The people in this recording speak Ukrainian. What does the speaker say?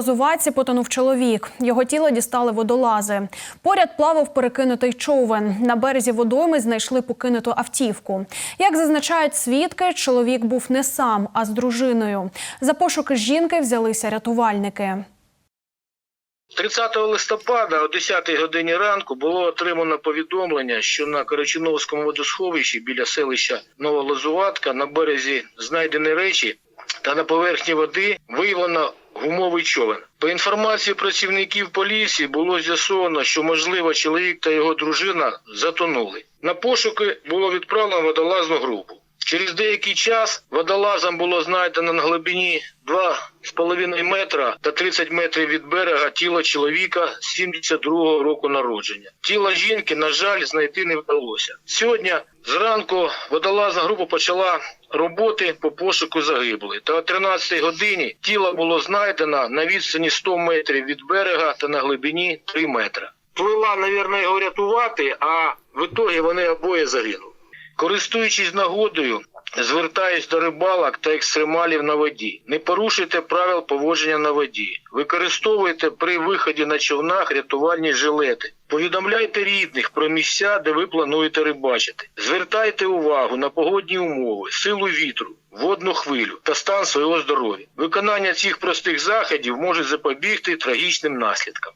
Лозуватці потонув чоловік. Його тіло дістали водолази. Поряд плавав перекинутий човен. На березі водойми знайшли покинуту автівку. Як зазначають свідки, чоловік був не сам, а з дружиною. За пошуки жінки взялися рятувальники. 30 листопада о 10 годині ранку було отримано повідомлення, що на Корочиновському водосховищі біля селища Новолозуватка на березі знайдені речі та на поверхні води виявлено гумовий човен. По інформації працівників поліції було з'ясовано, що можливо чоловік та його дружина затонули. На пошуки було відправлено водолазну групу. Через деякий час водолазом було знайдено на глибині 2,5 метра та 30 метрів від берега тіло чоловіка 72-го року народження. Тіло жінки, на жаль, знайти не вдалося. Сьогодні зранку водолазна група почала роботи по пошуку загиблої. Та о 13 годині тіло було знайдено на відстані 100 метрів від берега та на глибині 3 метра. Плила, мабуть, його рятувати, а в ітогі вони обоє загинули. Користуючись нагодою, звертаюсь до рибалок та екстремалів на воді. Не порушуйте правил поводження на воді. Використовуйте при виході на човнах рятувальні жилети. Повідомляйте рідних про місця, де ви плануєте рибачити. Звертайте увагу на погодні умови, силу вітру, водну хвилю та стан свого здоров'я. Виконання цих простих заходів може запобігти трагічним наслідкам.